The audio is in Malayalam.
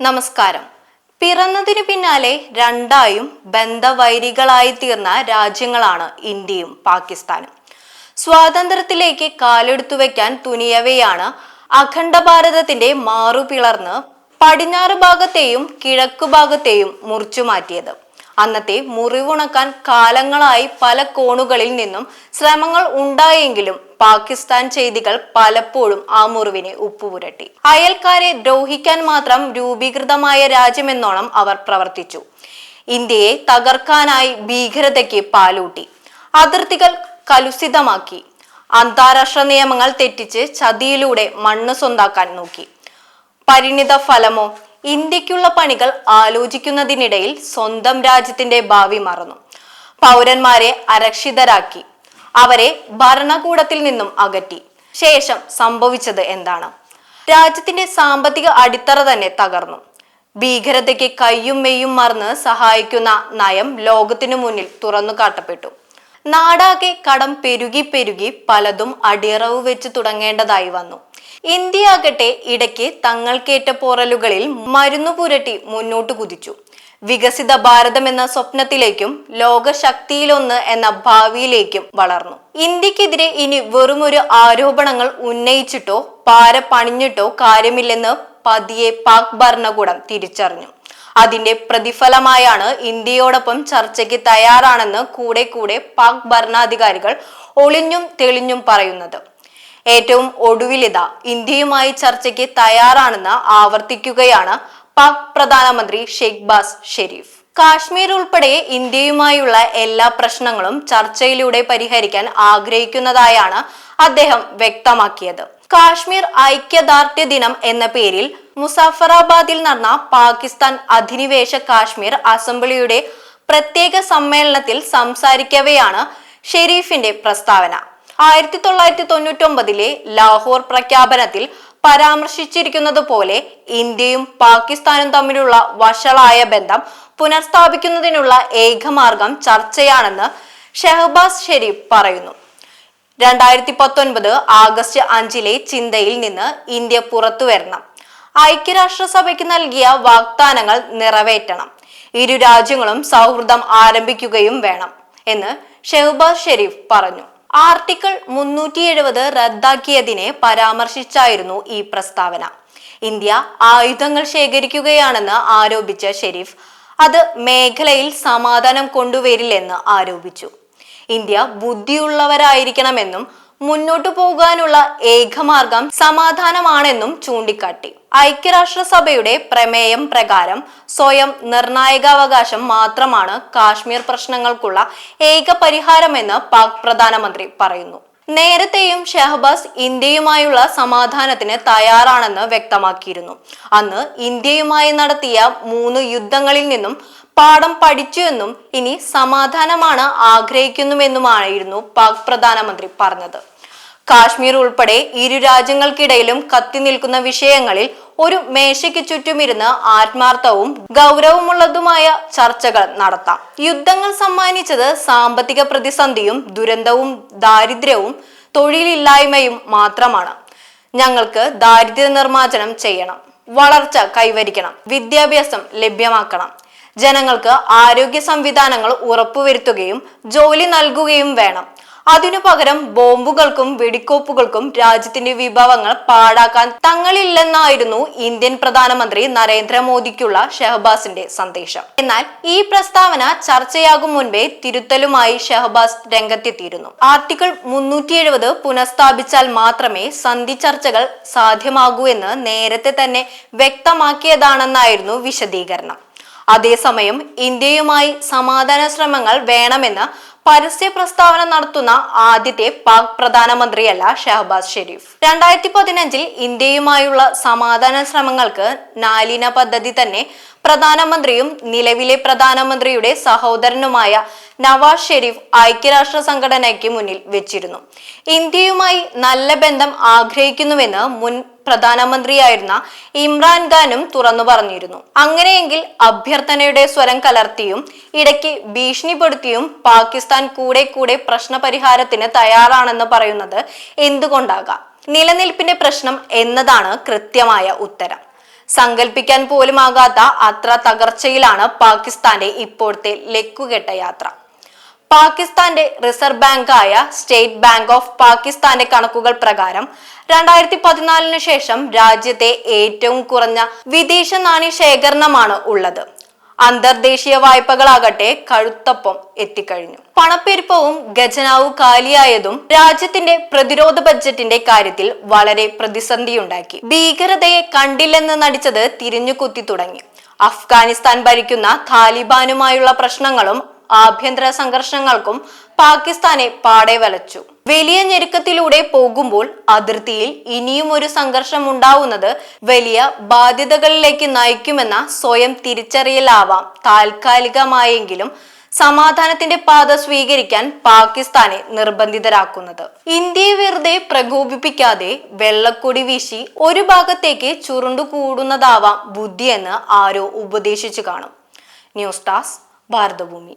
നമസ്കാരം. പിറന്നതിനു പിന്നാലെ രണ്ടായും ബന്ധവൈരികളായി തീർന്ന രാജ്യങ്ങളാണ് ഇന്ത്യയും പാകിസ്ഥാനും. സ്വാതന്ത്ര്യത്തിലേക്ക് കാലെടുത്തു വെക്കാൻ തുനിയവെയാണ് അഖണ്ഡ ഭാരതത്തിന്റെ മാറുപിളർന്ന് പടിഞ്ഞാറ് ഭാഗത്തെയും കിഴക്കു ഭാഗത്തെയും മുറിച്ചു മാറ്റിയത് അന്നത്തെ മുറിവുണക്കാൻ കാലങ്ങളായി പല കോണുകളിൽ നിന്നും ശ്രമങ്ങൾ ഉണ്ടായെങ്കിലും പാകിസ്ഥാൻ ചെയ്തികൾ പലപ്പോഴും ആ മുറിവിനെ ഉപ്പുപുരട്ടി. അയൽക്കാരെ ദ്രോഹിക്കാൻ മാത്രം രൂപീകൃതമായ രാജ്യമെന്നോണം അവർ പ്രവർത്തിച്ചു. ഇന്ത്യയെ തകർക്കാനായി ഭീകരതയ്ക്ക് പാലൂട്ടി. അതിർത്തികൾ കലുസിതമാക്കി അന്താരാഷ്ട്ര നിയമങ്ങൾ തെറ്റിച്ച് ചതിയിലൂടെ മണ്ണ് സ്വന്താക്കാൻ നോക്കി. പരിണിത ഫലമോ ഇന്ത്യക്കുള്ള പണികൾ ആലോചിക്കുന്നതിനിടയിൽ സ്വന്തം രാജ്യത്തിന്റെ ഭാവി മറന്നു. പൗരന്മാരെ അരക്ഷിതരാക്കി. അവരെ ഭരണകൂടത്തിൽ നിന്നും അകറ്റി. ശേഷം സംഭവിച്ചത് എന്താണ്? രാജ്യത്തിന്റെ സാമ്പത്തിക അടിത്തറ തന്നെ തകർന്നു. ഭീകരതയ്ക്ക് കയ്യും മെയ്യും മറന്ന് സഹായിക്കുന്ന നയം ലോകത്തിനു മുന്നിൽ തുറന്നു കാട്ടപ്പെട്ടു. നാടാകെ കടം പെരുകി പെരുകി പലതും അടിയറവ് വെച്ച് തുടങ്ങേണ്ടതായി വന്നു. ഇന്ത്യയാകട്ടെ ഇടയ്ക്ക് തങ്ങൾക്കേറ്റ പോറലുകളിൽ മരുന്നു പുരട്ടി മുന്നോട്ട് കുതിച്ചു. വികസിത ഭാരതം എന്ന സ്വപ്നത്തിലേക്കും ലോകശക്തിയിലൊന്ന് എന്ന ഭാവിയിലേക്കും വളർന്നു. ഇന്ത്യക്കെതിരെ ഇനി വെറുമൊരു ആരോപണങ്ങൾ ഉന്നയിച്ചിട്ടോ പാര പണിഞ്ഞിട്ടോ കാര്യമില്ലെന്ന് പതിയെ പാക് ഭരണകൂടം തിരിച്ചറിഞ്ഞു. അതിന്റെ പ്രതിഫലമായാണ് ഇന്ത്യയോടൊപ്പം ചർച്ചയ്ക്ക് തയ്യാറാണെന്ന് കൂടെ കൂടെ പാക് ഭരണാധികാരികൾ ഒളിഞ്ഞും തെളിഞ്ഞും പറയുന്നത്. ഏറ്റവും ഒടുവിലിത ഇന്ത്യയുമായി ചർച്ചയ്ക്ക് തയ്യാറാണെന്ന് ആവർത്തിക്കുകയാണ് പാക് പ്രധാനമന്ത്രി ഷെയ്ഖ് ബാസ് ഷെരീഫ്. കാശ്മീർ ഉൾപ്പെടെ ഇന്ത്യയുമായുള്ള എല്ലാ പ്രശ്നങ്ങളും ചർച്ചയിലൂടെ പരിഹരിക്കാൻ ആഗ്രഹിക്കുന്നതായാണ് അദ്ദേഹം വ്യക്തമാക്കിയത്. കാശ്മീർ ഐക്യദാർഢ്യ ദിനം എന്ന പേരിൽ മുസാഫറാബാദിൽ നടന്ന പാകിസ്ഥാൻ അധിനിവേശ കാശ്മീർ അസംബ്ലിയുടെ പ്രത്യേക സമ്മേളനത്തിൽ സംസാരിക്കവെയാണ് ഷെരീഫിന്റെ പ്രസ്താവന. ആയിരത്തി തൊള്ളായിരത്തി തൊണ്ണൂറ്റി ഒമ്പതിലെ ലാഹോർ പ്രഖ്യാപനത്തിൽ പരാമർശിച്ചിരിക്കുന്നത് പോലെ ഇന്ത്യയും പാകിസ്ഥാനും തമ്മിലുള്ള വഷളായ ബന്ധം പുനഃസ്ഥാപിക്കുന്നതിനുള്ള ഏകമാർഗം ചർച്ചയാണെന്ന് ഷെഹബാസ് ഷെരീഫ് പറയുന്നു. രണ്ടായിരത്തി പത്തൊൻപത് ആഗസ്റ്റ് അഞ്ചിലെ ചിന്തയിൽ നിന്ന് ഇന്ത്യ പുറത്തു വരണം ഐക്യരാഷ്ട്രസഭയ്ക്ക് നൽകിയ വാഗ്ദാനങ്ങൾ നിറവേറ്റണം. ഇരു രാജ്യങ്ങളും സൗഹൃദം ആരംഭിക്കുകയും വേണം എന്ന് ഷെഹബാസ് ഷെരീഫ് പറഞ്ഞു. ആർട്ടിക്കിൾ മുന്നൂറ്റി എഴുപത് റദ്ദാക്കിയതിനെ പരാമർശിച്ചായിരുന്നു ഈ പ്രസ്താവന. ഇന്ത്യ ആയുധങ്ങൾ ശേഖരിക്കുകയാണെന്ന് ആരോപിച്ച ഷെരീഫ് അത് മേഖലയിൽ സമാധാനം കൊണ്ടുവരില്ലെന്ന് ആരോപിച്ചു. ഇന്ത്യ ബുദ്ധിയുള്ളവരായിരിക്കണമെന്നും മുന്നോട്ടു പോകാനുള്ള ഏകമാർഗം സമാധാനമാണെന്നും ചൂണ്ടിക്കാട്ടി. ഐക്യരാഷ്ട്രസഭയുടെ പ്രമേയം പ്രകാരം സ്വയം നിർണായകാവകാശം മാത്രമാണ് കാശ്മീർ പ്രശ്നങ്ങൾക്കുള്ള ഏക പരിഹാരമെന്ന് പാക് പ്രധാനമന്ത്രി പറയുന്നു. നേരത്തെയും ഷെഹബാസ് ഇന്ത്യയുമായുള്ള സമാധാനത്തിന് തയ്യാറാണെന്ന് വ്യക്തമാക്കിയിരുന്നു. അന്ന് ഇന്ത്യയുമായി നടത്തിയ മൂന്ന് യുദ്ധങ്ങളിൽ നിന്നും പാഠം പഠിച്ചു എന്നും ഇനി സമാധാനമാണ് ആഗ്രഹിക്കുന്നുവെന്നുമായിരുന്നു പാക് പ്രധാനമന്ത്രി പറഞ്ഞത്. കാശ്മീർ ഉൾപ്പെടെ ഇരു രാജ്യങ്ങൾക്കിടയിലും കത്തി നിൽക്കുന്ന വിഷയങ്ങളിൽ ഒരു മേശയ്ക്ക് ചുറ്റുമിരുന്ന് ആത്മാർത്ഥവും ഗൗരവമുള്ളതുമായ ചർച്ചകൾ നടത്താം. യുദ്ധങ്ങൾ സമ്മാനിച്ചത് സാമ്പത്തിക പ്രതിസന്ധിയും ദുരന്തവും ദാരിദ്ര്യവും തൊഴിലില്ലായ്മയും മാത്രമാണ്. ഞങ്ങൾക്ക് ദാരിദ്ര്യ നിർമ്മാർജനം ചെയ്യണം. വളർച്ച കൈവരിക്കണം. വിദ്യാഭ്യാസം ലഭ്യമാക്കണം. ജനങ്ങൾക്ക് ആരോഗ്യ സംവിധാനങ്ങൾ ഉറപ്പുവരുത്തുകയും ജോലി നൽകുകയും വേണം. അതിനു പകരം ബോംബുകൾക്കും വെടിക്കോപ്പുകൾക്കും രാജ്യത്തിന്റെ വിഭവങ്ങൾ പാഴാക്കാൻ തങ്ങളില്ലെന്നായിരുന്നു ഇന്ത്യൻ പ്രധാനമന്ത്രി നരേന്ദ്രമോദിക്കുള്ള ഷെഹബാസിന്റെ സന്ദേശം. എന്നാൽ ഈ പ്രസ്താവന ചർച്ചയാകും മുൻപേ തിരുത്തലുമായി ഷെഹബാസ് രംഗത്തെത്തിയിരുന്നു. ആർട്ടിക്കിൾ മുന്നൂറ്റി എഴുപത് പുനഃസ്ഥാപിച്ചാൽ മാത്രമേ സന്ധി ചർച്ചകൾ സാധ്യമാകൂ എന്ന് നേരത്തെ തന്നെ വ്യക്തമാക്കിയതാണെന്നായിരുന്നു വിശദീകരണം. അതേസമയം ഇന്ത്യയുമായി സമാധാന ശ്രമങ്ങൾ വേണമെന്ന് പരസ്യ പ്രസ്താവന നടത്തുന്ന ആദ്യത്തെ പാക് പ്രധാനമന്ത്രിയല്ല ഷഹബാസ് ഷെരീഫ്. രണ്ടായിരത്തി പതിനഞ്ചിൽ ഇന്ത്യയുമായുള്ള സമാധാന ശ്രമങ്ങൾക്ക് നാലിന പദ്ധതി തന്നെ പ്രധാനമന്ത്രിയും നിലവിലെ പ്രധാനമന്ത്രിയുടെ സഹോദരനുമായ നവാസ് ഷെരീഫ് ഐക്യരാഷ്ട്ര സംഘടനയ്ക്ക് മുന്നിൽ വെച്ചിരുന്നു. ഇന്ത്യയുമായി നല്ല ബന്ധം ആഗ്രഹിക്കുന്നുവെന്ന് മുൻ പ്രധാനമന്ത്രിയായിരുന്ന ഇമ്രാൻഖാനും തുറന്നു പറഞ്ഞിരുന്നു. അങ്ങനെയെങ്കിൽ അഭ്യർത്ഥനയുടെ സ്വരം കലർത്തിയും ഇടയ്ക്ക് ഭീഷണിപ്പെടുത്തിയും പാകിസ്ഥാൻ കൂടെ കൂടെ പ്രശ്നപരിഹാരത്തിന് തയ്യാറാണെന്ന് പറയുന്നത് എന്തുകൊണ്ടാകാം? നിലനിൽപ്പിന്റെ പ്രശ്നം എന്നതാണ് കൃത്യമായ ഉത്തരം. സങ്കല്പിക്കാൻ പോലുമാകാത്ത അത്ര തകർച്ചയിലാണ് പാകിസ്ഥാന്റെ ഇപ്പോഴത്തെ ലക്കുകെട്ട യാത്ര. പാകിസ്ഥാന്റെ റിസർവ് ബാങ്കായ സ്റ്റേറ്റ് ബാങ്ക് ഓഫ് പാകിസ്ഥാന്റെ കണക്കുകൾ പ്രകാരം രണ്ടായിരത്തി പതിനാലിന് ശേഷം രാജ്യത്തെ ഏറ്റവും കുറഞ്ഞ വിദേശ നാണ്യ ശേഖരണമാണ് ഉള്ളത്. അന്തർദേശീയ വായ്പകളാകട്ടെ കഴുത്തപ്പം എത്തിക്കഴിഞ്ഞു. പണപ്പെരുപ്പവും ഖജനാവും കാലിയായതും രാജ്യത്തിന്റെ പ്രതിരോധ ബജറ്റിന്റെ കാര്യത്തിൽ വളരെ പ്രതിസന്ധിയുണ്ടാക്കി. ഭീകരതയെ കണ്ടില്ലെന്ന് നടിച്ചത് തിരിഞ്ഞു കുത്തി തുടങ്ങി. അഫ്ഗാനിസ്ഥാൻ ഭരിക്കുന്ന താലിബാനുമായുള്ള പ്രശ്നങ്ങളും ആഭ്യന്തര സംഘർഷങ്ങൾക്കും പാകിസ്ഥാനെ പാടെ വലച്ചു. വലിയ ഞെരുക്കത്തിലൂടെ പോകുമ്പോൾ അതിർത്തിയിൽ ഇനിയും ഒരു സംഘർഷം ഉണ്ടാവുന്നത് വലിയ ബാധ്യതകളിലേക്ക് നയിക്കുമെന്ന സ്വയം തിരിച്ചറിയലാവാം. താൽക്കാലികമായെങ്കിലും സമാധാനത്തിന്റെ പാത സ്വീകരിക്കാൻ പാകിസ്ഥാനെ നിർബന്ധിതരാക്കുന്നത്. ഇന്ത്യയെ വെറുതെ പ്രകോപിപ്പിക്കാതെ വെള്ളക്കൊടി വീശി ഒരു ഭാഗത്തേക്ക് ചുരുണ്ടുകൂടുന്നതാവാം ബുദ്ധിയെന്ന് ആരോ ഉപദേശിച്ചു കാണും. ന്യൂസ് ടാസ് ഭാരതഭൂമി.